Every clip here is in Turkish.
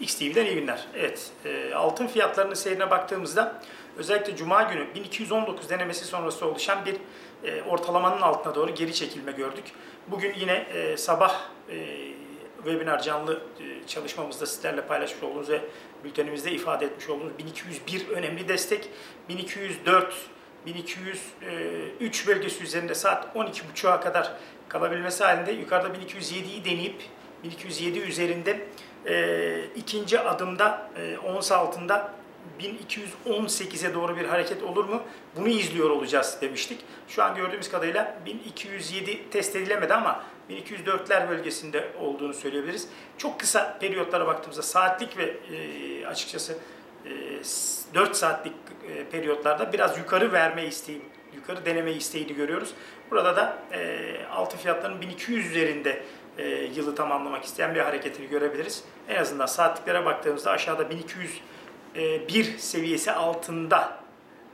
XTV'den iyi günler. Evet, e, altın fiyatlarının seyrine baktığımızda özellikle Cuma günü 1219 denemesi sonrası oluşan bir e, ortalamanın altına doğru geri çekilme gördük. Bugün yine e, sabah e, webinar canlı e, çalışmamızda sizlerle paylaşmış olduğumuz ve bültenimizde ifade etmiş olduğumuz 1201 önemli destek, 1204 1203 bölgesi üzerinde saat 12.30'a kadar kalabilmesi halinde yukarıda 1207'yi deneyip 1207 üzerinde e, ikinci adımda e, ons altında 1218'e doğru bir hareket olur mu? Bunu izliyor olacağız demiştik. Şu an gördüğümüz kadarıyla 1207 test edilemedi ama 1204'ler bölgesinde olduğunu söyleyebiliriz. Çok kısa periyotlara baktığımızda saatlik ve e, açıkçası e, 4 saatlik e, periyotlarda biraz yukarı verme isteği, yukarı deneme isteğini görüyoruz. Burada da e, altın fiyatlarının 1200 üzerinde e, yılı tamamlamak isteyen bir hareketini görebiliriz. En azından saatliklere baktığımızda aşağıda 1201 seviyesi altında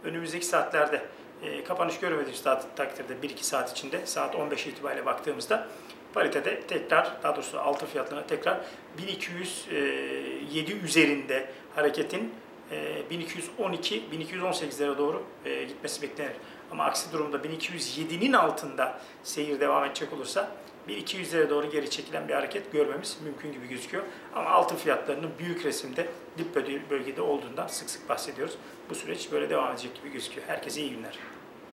önümüzdeki saatlerde e, kapanış görmediğimiz saat- takdirde 1-2 saat içinde saat 15 itibariyle baktığımızda paritede tekrar daha doğrusu altın fiyatlarına tekrar 1207 üzerinde hareketin e, 1212-1218'lere doğru e, gitmesi beklenir. Ama aksi durumda 1207'nin altında seyir devam edecek olursa 1200'lere doğru geri çekilen bir hareket görmemiz mümkün gibi gözüküyor. Ama altın fiyatlarının büyük resimde dip bölgede olduğundan sık sık bahsediyoruz. Bu süreç böyle devam edecek gibi gözüküyor. Herkese iyi günler.